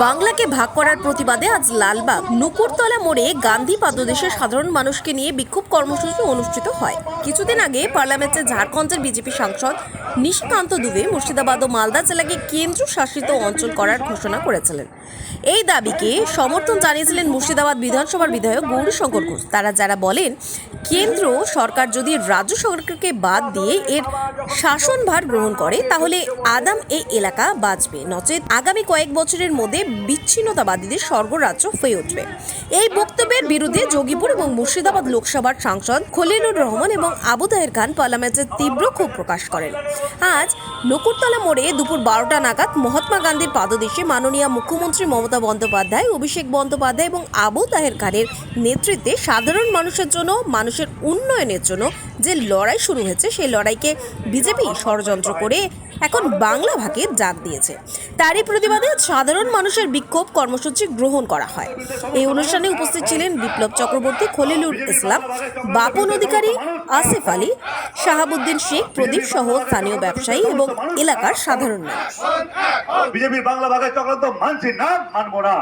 বাংলাকে ভাগ করার প্রতিবাদে আজ লালবাগ নুকুরতলা মোড়ে গান্ধী পাদদেশের সাধারণ মানুষকে নিয়ে বিক্ষোভ কর্মসূচি অনুষ্ঠিত হয়। কিছুদিন আগে পার্লামেন্টে ঝাড়খণ্ডের বিজেপি সাংসদ নিশিকান্ত দুবে মুর্শিদাবাদ ও মালদা জেলাকে কেন্দ্র শাসিত অঞ্চল করার ঘোষণা করেছিলেন। এই দাবিকে সমর্থন জানিয়েছিলেন মুর্শিদাবাদ বিধানসভার বিধায়ক গৌরীশঙ্কর ঘোষ। তারা যারা বলেন কেন্দ্র সরকার যদি রাজ্য সরকারকে বাদ দিয়ে এর শাসনভার গ্রহণ করে, তাহলে আদাম এই এলাকা বাঁচবে। নচেত আগামী কয়েক বছরের মধ্যে বিচ্ছিন্নতাবাদীদের স্বর্গরাজ্য হয়ে উঠবে। এই বক্তব্যের বিরুদ্ধে যোগীপুর এবং মুর্শিদাবাদ লোকসভার সাংসদ খলিলুর রহমান এবং আবু তাহের খান পার্লামেন্টে তীব্র ক্ষোভ প্রকাশ করেন। আজ নকুরতলা মোড়ে দুপুর বারোটা নাগাদ মহাত্মা গান্ধীর পাদদেশে মাননীয় মুখ্যমন্ত্রী মমতা বন্দ্যোপাধ্যায়, অভিষেক বন্দ্যোপাধ্যায় এবং আবু তাহের খানের নেতৃত্বে সাধারণ মানুষের জন্য মানুষের উন্নয়নের জন্য যে লড়াই শুরু হয়েছে, সেই লড়াইকে বিজেপি ষড়যন্ত্র করে এখন বাংলা ভাগের ডাক দিয়েছে। তারই প্রতিবাদে সাধারণ মানুষের বিক্ষোভ কর্মসূচি গ্রহণ করা হয়। এই অনুষ্ঠানে উপস্থিত ছিলেন বিপ্লব চক্রবর্তী, খলিলুর ইসলাম, বাপন অধিকারী আসিফ আলী, শাহাবুদ্দিন শেখ, প্রদীপ সহ স্থানীয় ব্যবসায়ী এবং এলাকার সাধারণ মানুষ। বিজেপির বাংলা চক্রান্ত মানছি না না।